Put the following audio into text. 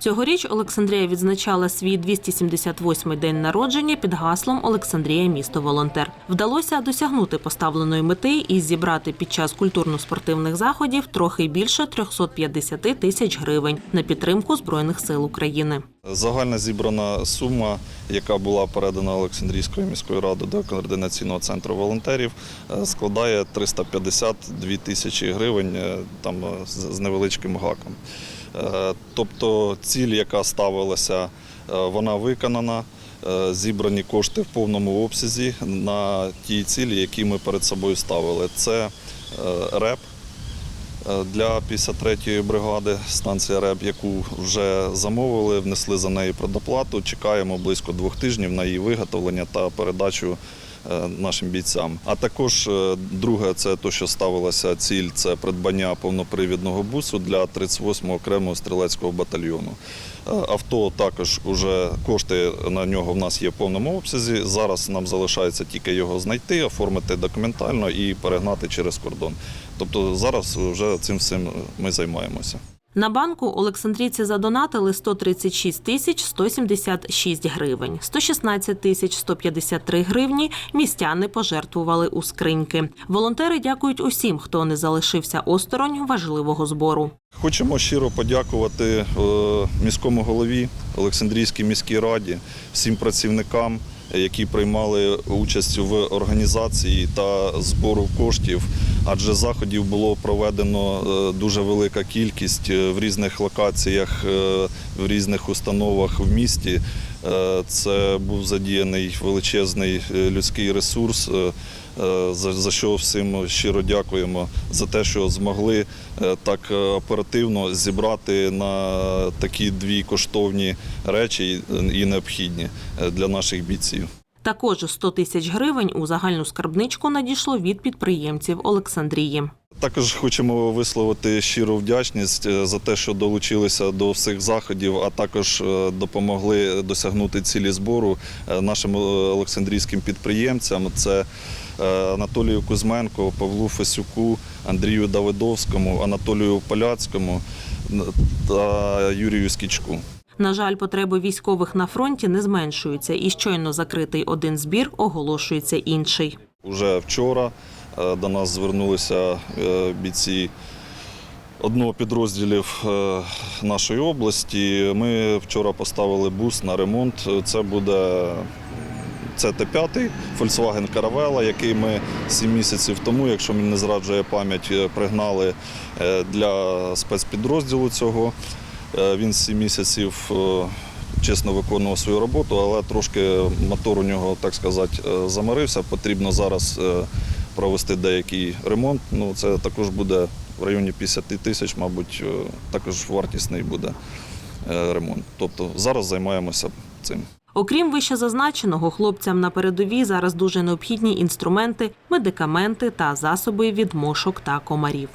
Цьогоріч Олександрія відзначала свій 278-й день народження під гаслом Олександрія місто волонтер. Вдалося досягнути поставленої мети і зібрати під час культурно-спортивних заходів трохи більше 350 тисяч гривень на підтримку збройних сил України. Загальна зібрана сума, яка була передана Олександрійською міською радою до координаційного центру волонтерів, е, складає 352 тисячі гривень е, там е, з з невеличким гаком. Е, Тобто ціль, яка ставилася, е, вона виконана. Е, Зібрані кошти в повному обсязі на ті цілі, які ми перед собою ставили. Це РЕП, для 53-ї бригади станція РЕБ, яку вже замовили, внесли за неї предоплату. Чекаємо близько двох тижнів на її виготовлення та передачу нашим бійцям. А також е, друге, це те, що ставилася ціль, це придбання повнопривідного бусу для 38-го окремого стрілецького батальйону. Е, Авто також уже кошти на нього в нас є в повному обсязі. Зараз нам залишається тільки його знайти, оформити документально і перегнати через кордон. Тобто зараз вже цим всім ми займаємося. На банку Олександрійці задонатили 136 тисяч 176 гривень, 116 тисяч 153 гривні містяни пожертвували у скриньки. Волонтери дякують усім, хто не залишився осторонь важливого збору. Хочемо щиро подякувати е, міському голові Олександрійській міській раді, всім працівникам, які приймали участь в організації та збору коштів. Адже заходів було проведено е, дуже велика кількість е, в різних локаціях, е, в різних установах в місті. Е, Це був задіяний величезний е, людський ресурс, е, за що всім щиро дякуємо за те, що змогли так оперативно зібрати на такі дві коштовні речі і необхідні для наших бійців. Також 100 тисяч гривень у загальну скарбничку надійшло від підприємців Олександрії. Також хочемо висловити щиру вдячність е, за те, що долучилися до всіх заходів, а також е, допомогли досягнути цілі збору е, нашим олександрійським підприємцям. Це Анатолію Кузьменко, Павлу Фесюку, Андрію Давидовському, Анатолію Поляцькому та Юрію Скічку. На жаль, потреби військових на фронті не зменшуються, і щойно закритий один збір оголошується інший. Уже вчора до нас звернулися е, бійці одного підрозділів е, нашої області. Ми вчора поставили бус на ремонт. Це буде це Т-5 Volkswagen Caravella, який ми 7 місяців тому, якщо мені не зраджує пам'ять, е, пригнали е, для спецпідрозділу цього. Е, Він 7 місяців е, чесно виконував свою роботу, але трошки мотор у нього, так сказати, е, замарився. Потрібно зараз е, провести деякий ремонт. Ну, це також буде в районі 50 тисяч, мабуть, е, також вартісний буде е, ремонт. Тобто зараз займаємося цим. Окрім вище зазначеного, хлопцям на передовій зараз дуже необхідні інструменти, медикаменти та засоби від мошок та комарів.